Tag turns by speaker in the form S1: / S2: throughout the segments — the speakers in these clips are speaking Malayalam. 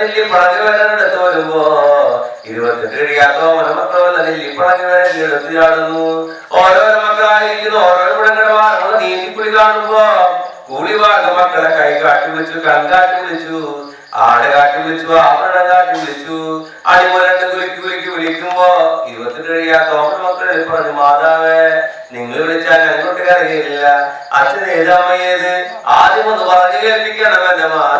S1: നെല്ലി പറഞ്ഞു വരാൻ എടുത്തു വരുമ്പോ ഇരുപത്തെട്ട് കഴിയാത്ത ഓമനമക്കളല്ല നെല്ലി എടുത്തു ചാടുന്നു. കാണുമ്പോ മക്കളെ കൈ കാട്ടി കൺകാട്ടി വിളിച്ചു ആട് കാട്ടി വിളിച്ചു കാട്ടി വിളിച്ചു. അടിമുരണ്ട് വിളിക്കുമ്പോ ഇരുപത്തെട്ട് മക്കളെ പറഞ്ഞു മാതാവേ നിങ്ങൾ വിളിച്ചാൽ കറിയില്ല അച്ഛൻ ഏതാമയേത് ആദ്യം ഒന്ന് പറഞ്ഞു കേൾപ്പിക്കണം എന്റെ മാതാവേ.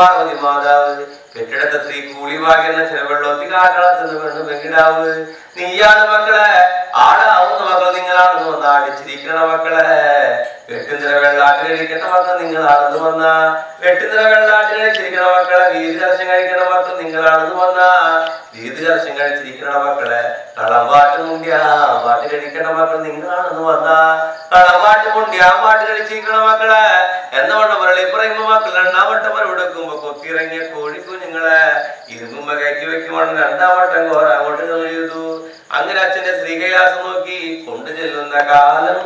S1: പാർവതി മാതാവ്. കെട്ടിടത്തെ ശ്രീ കൂളിവാകുന്ന ചിലവെള്ളത്തി കാക്കളത്തുന്ന പെണ്ണു വെങ്കിടാവ് നീയാണ് മക്കളെ. ആടാവുന്ന മക്കൾ നിങ്ങളാണെന്ന് വന്ന അടിച്ചിരിക്കണ മക്കളെ. വെട്ടുനിറ വെള്ളാട്ടിലടിക്കണ മക്കൾ നിങ്ങളാണെന്ന് വന്ന. വെട്ടുനിറ വെള്ളാട്ടിലടിച്ചിരിക്കണ മക്കളെ. വീതി ദർശനം കഴിക്കണ മക്കൾ നിങ്ങളാണെന്ന് വന്ന. വീതി ദർശനം കഴിച്ചിരിക്കണ മക്കളെ. മുണ്ടിയ. പാട്ട് കഴിക്കണ മക്കൾ നിങ്ങളാണെന്ന് വന്ന. കഴിച്ചിരിക്കണ മക്കളെ. എന്നവണ്ണം മുരളി പറയുമ്പോ മക്കൾ രണ്ടാം വട്ടം എടുക്കുമ്പോ കൊത്തിയിറങ്ങിയ കോഴിക്കുഞ്ഞുങ്ങളെ ഇരുമ്പുമ്പോ കയറ്റി വെക്കുമ്പോൾ രണ്ടാം വട്ടം കോര അങ്ങോട്ട് ചെയ്തു അങ്ങനെ അച്ഛന്റെ ശ്രീകൈലാസം നോക്കി കൊണ്ടു ചെല്ലുന്ന കാലം.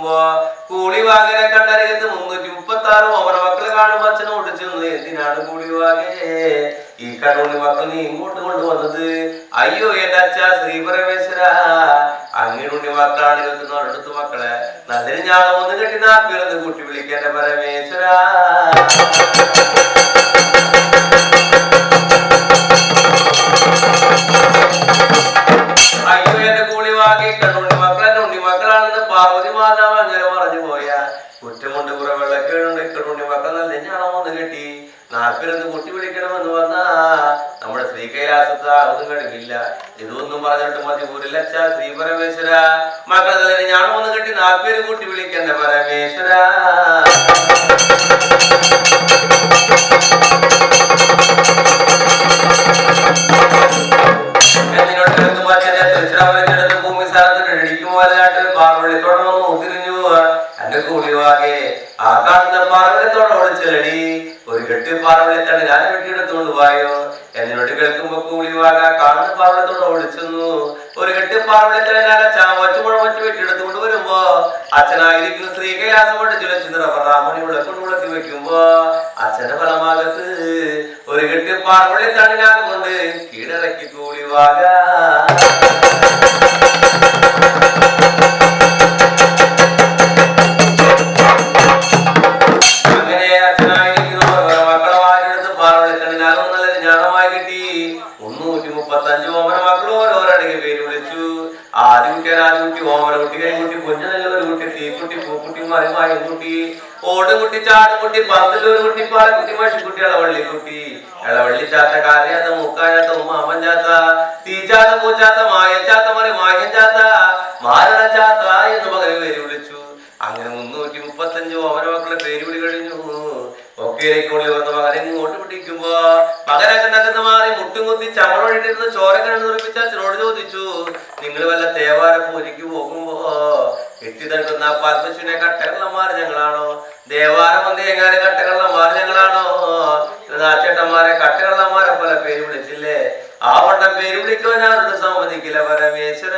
S1: നോക്കുമ്പോ കൂളിവാകനെ കണ്ടരകത്ത് മുന്നൂറ്റി മുപ്പത്തി ആറ് ഓമന മക്കളെ കാണുമ്പോ അച്ഛനെ ഓടിച്ചെന്ന് എന്തിനാണ് കൂളിവാകെ? ഈ കണ്ണുണ്ണി മക്കൾ നീ ഇങ്ങോട്ട് കൊണ്ടുവന്നത്? അയ്യോ എന്റെ അച്ഛ ശ്രീ പരമേശ്വര അങ്ങനെയുണ്ണി മക്കളാണ് അടുത്ത മക്കളെ. നല്ലൊരു ഞാൻ ഒന്ന് കെട്ടി നാപ്പിറന്ന് കൂട്ടി വിളിക്കേണ്ട പരമേശ്വര. പാർവതി മാതാവ് അങ്ങനെ പറഞ്ഞു പോയ. കൊണ്ട് കുറെ വെള്ളക്കേടുണ്ട് ഇക്കടുണ്ട് മക്കൾ നല്ല ഞാണോ ഒന്ന് കെട്ടി. നാൽപ്പരന്ന് കുട്ടി വിളിക്കണമെന്ന് വന്നാ നമ്മുടെ ശ്രീ കൈലാസത്ത് അതൊന്നും കഴിക്കില്ല ഇതൊന്നും പറഞ്ഞിട്ട് മതി ഊരിലച്ച ശ്രീ പരമേശ്വര. മക്കളെ ഞാണോ ഒന്ന് കെട്ടി നാൽപ്പേര് കുട്ടി വിളിക്കണ്ട പരമേശ്വര. സ്ഥലത്തിട്ട് പാർവഴിത്തോടെ വന്ന് നോക്കിരിഞ്ഞു എന്റെ കൂടിവാകെ ആ കാണുന്ന പാർവളിത്തോടെ ഓടിച്ചെല്ലടി ഒരു കെട്ടി പാർവഴിത്താണ് ഞാൻ വെട്ടിയെടുത്തുകൊണ്ട് പോയോ? എന്നോട് കേൾക്കുമ്പോ കൂളിവാക കാണുന്ന പാർവളത്തോടെ വിളിച്ചെന്നു. ഒരു കെട്ടി പാർവഴിത്തനെ ഞാൻ ചാമച്ചു മുഴമച്ച് വെട്ടിയെടുത്തുകൊണ്ട് വരുമ്പോ അച്ഛനായിരിക്കുന്ന സ്ത്രീ കൈലാസം കൊണ്ട് ചുലച്ചിന്ദ്ര ബ്രാഹ്മണി വിളക്കൊണ്ട് വിളക്കി വെക്കുമ്പോ അച്ഛന്റെ ഫലമാകത്ത് ഒരു കെട്ടി പാർവഴിത്താണ് ഞാൻ കൊണ്ട് കീഴടക്കി കൂളിവാക പാർവളിത്തണിനാലും നല്ല ജ്ഞാനമായി കിട്ടി. മുന്നൂറ്റി മുപ്പത്തഞ്ച് ഓമന മക്കൾ ഓരോരടങ്ങി പേര് വിളിച്ചു. ആദ്യകുട്ടി ആദ്യകുട്ടി ഓമന കുട്ടി കൈകുട്ടി കുഞ്ഞനല്ല ഒരു കുട്ടി തീക്കുട്ടി പൂക്കുട്ടി മറിമായും കുട്ടി ഓടുകുട്ടി ചാടുകുട്ടി പന്തലൊരു കുട്ടി പാലക്കുട്ടി മഷിക്കുട്ടി ഇളവള്ളിക്കുട്ടി ഇളവള്ളിച്ചാത്ത കാര്യാത്ത ഉമ്മ അമ്മൻ ചാത്ത തീച്ചാത്ത പൂച്ചാത്ത മായച്ചാത്ത മറി മായം ചാത്ത മാരണ ചാത്ത എന്ന് മകനെ പേര് വിളിച്ചു അങ്ങനെ മുന്നൂറ്റി മുപ്പത്തഞ്ച് ഓമന മക്കളെ പേര് വിളി കഴിഞ്ഞു ഒക്കേക്കുള്ളിൽ വന്ന മകനെ ഇങ്ങോട്ട് പിടിക്കുമ്പോ മകനകന്നകന്ന് മാറി മുട്ടും കുത്തി ചമളൊഴിട്ടിരുന്ന് ചോര കണ്ണു നിർമ്മിച്ച അച്ഛനോട് ചോദിച്ചു നിങ്ങൾ വല്ല തേവാര പൂജയ്ക്ക് പോകുമ്പോ എത്തി തട്ടുന്ന പാൽപ്പശുവിനെ കട്ടകള്ളന്മാർ ഞങ്ങളാണോ? ദേവാരം വന്ന് എങ്ങാനും കട്ടകള്ളന്മാർ ഞങ്ങളാണോ? നാച്ചേട്ടന്മാരെ കട്ടകള്ളന്മാരെ പോലെ പേര് വിളിച്ചില്ലേ? ആ വണ്ണം പേര് വിളിക്കുവാൻ ഞാനോട് സമ്മതിക്കില്ല പരമേശ്വര.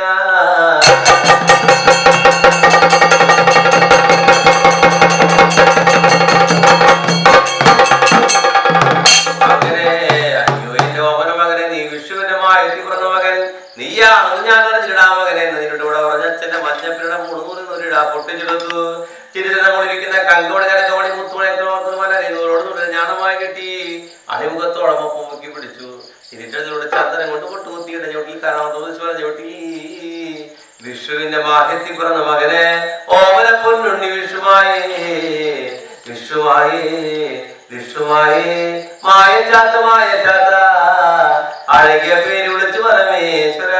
S1: മഞ്ഞപ്പിയുടെ മുഴുനൂറ് പൊട്ടിച്ചിടുന്നു പൊട്ടിച്ചെടുത്തു ചിരിതന മുളിരിക്കുന്ന കങ്കോട് കനകമണി മുത്തുമണി നൂറോട് ജ്ഞാനമായി കെട്ടി അണിമുഖത്തോടൊപ്പം മുക്കി പിടിച്ചു ചിരിട്ടതിലൂടെ ചന്ദനം കൊണ്ട് പൊട്ടുകുത്തിയുടെ ചോട്ടിൽ കാണാൻ തോന്നിച്ചു ചോട്ടി വിഷുവിന്റെ മാഹ്യത്തി പിറന്ന മകനെ ഓമന പൊന്നുണ്ണി വിഷുമായി വിഷുമായി വിഷുമായി. മായ ചാത്ത മായ ചാത്ത അഴകിയ പേര് വിളിച്ചു പരമേശ്വര